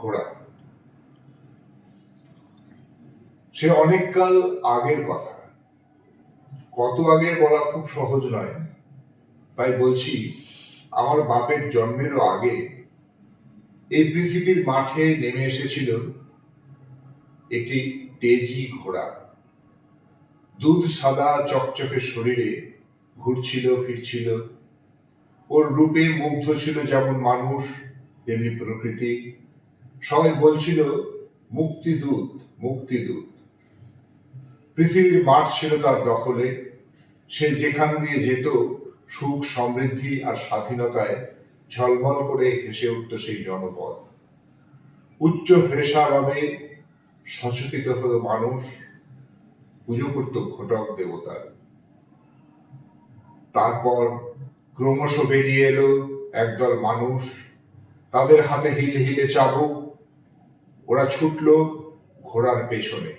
ঘোড়া। সে অনেককাল আগের কথা। কত আগে বলা খুব সহজ নয়। তাই বলছি, আমার বাপের জন্মেরও আগে এই পৃথিবীর মাঠে নেমে এসেছিল একটি তেজি ঘোড়া। দুধ সাদা চকচকে শরীরে ঘুরছিল, ফিরছিল। ওর রূপে মুগ্ধ ছিল যেমন মানুষ, তেমনি প্রকৃতি। সবাই বলছিল, মুক্তিদূত মুক্তিদূত। পৃথিবীর মাঠ ছিল তার দখলে। সে যেখান দিয়ে যেত, সুখ, সমৃদ্ধি আর স্বাধীনতায় ঝলমল করে হেসে উঠত সেই জনপদ। উচ্চ হ্রেষারবে সচকিত হলো মানুষ, পুজো করত ঘটক দেবতার। তারপর ক্রমশ বেরিয়ে এলো একদল মানুষ। তাদের হাতে হিল হিলে চাবুক ওরা ছুটল ঘোড়ার পেছনে।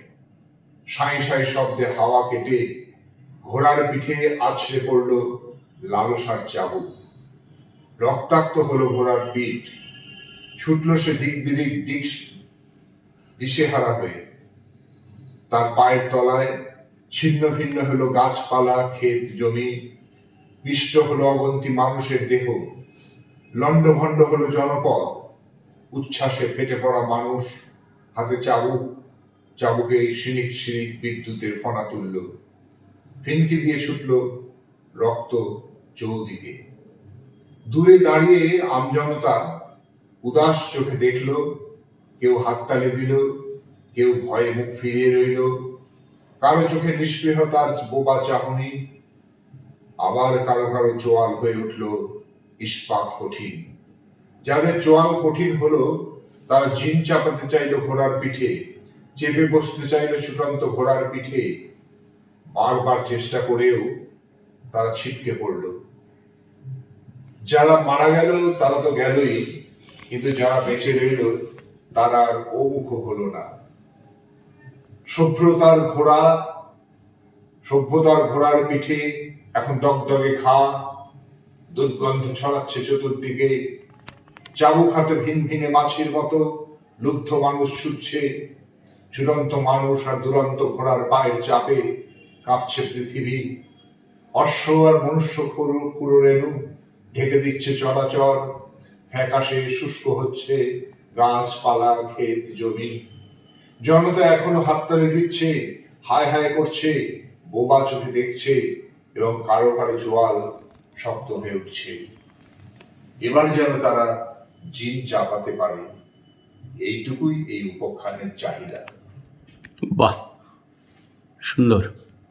সাঁই সাঁই শব্দে হাওয়া কেটে ঘোড়ার পিঠে আছড়ে পড়ল লালসার চাবুক। রক্তাক্ত হলো ঘোড়ার পিঠ। ছুটল সে দিক বিদিক দিক দিশেহারা হয়ে। তার পায়ের তলায় ছিন্ন ভিন্ন হলো গাছপালা, ক্ষেত, জমি। পিষ্ট হলো অগন্তি মানুষের দেহ। লণ্ডভণ্ড হলো জনপদ। উচ্ছ্বাসে ফেটে পড়া মানুষ। হাতে চাবুক চাবুকে সিনিক সিনিক বিদ্যুতের ফনা তুলল। ফিনকি দিয়ে ছুটল রক্ত চৌদিকে। দূরে দাঁড়িয়ে আমজনতা উদাস চোখে দেখল, কেউ হাততালি দিল, কেউ ভয়ে মুখ ফিরিয়ে রইল। কারও চোখে নিষ্পৃহতার বোবা চাহনি। আবার কারও কারও চোয়াল হয়ে উঠল ইস্পাত কঠিন। যাদের চোয়াল কঠিন হলো তারা জিন চাপাতে চাইলো ঘোড়ার পিঠে, চেপে বসতে চাইলো ছুটন্ত ঘোড়ার পিঠে। বারবার চেষ্টা করেও তারা ছিটকে পড়ল। যারা মারা গেল, তারা তো গেলই, কিন্তু যারা বেঁচে রইল, তারা আর ওমুখ হলো না। সভ্যতার ঘোড়া, সভ্যতার ঘোড়ার পিঠে এখন দগদগে খা, দুর্গন্ধ ছড়াচ্ছে চতুর্দিকে। চাবুক হাতে ভিন ভিনে মাছির মতো লুব্ধ মানুষ ছুটছে চূড়ান্ত মানুষ আর দুরন্ত ঘোড়ার পায়ের চাপে কাঁপছে পৃথিবী। অশ্ব আর মনুষ্য পুরো রেণু ঢেকে দিচ্ছে চলাচল, ফ্যাকাশে শুষ্ক হচ্ছে গাছপালা, ক্ষেত, জমি। জনতা এখনও হাততালি দিচ্ছে হায় হায় করছে, বোবা চোখে দেখছে এবং কারও কারও জোয়াল শক্ত হয়ে উঠছে। এবার যেন তারা জিন জাপাতে পারে এইটুকুই এই উপখ্যানের চাহিদা। বাহ সুন্দর।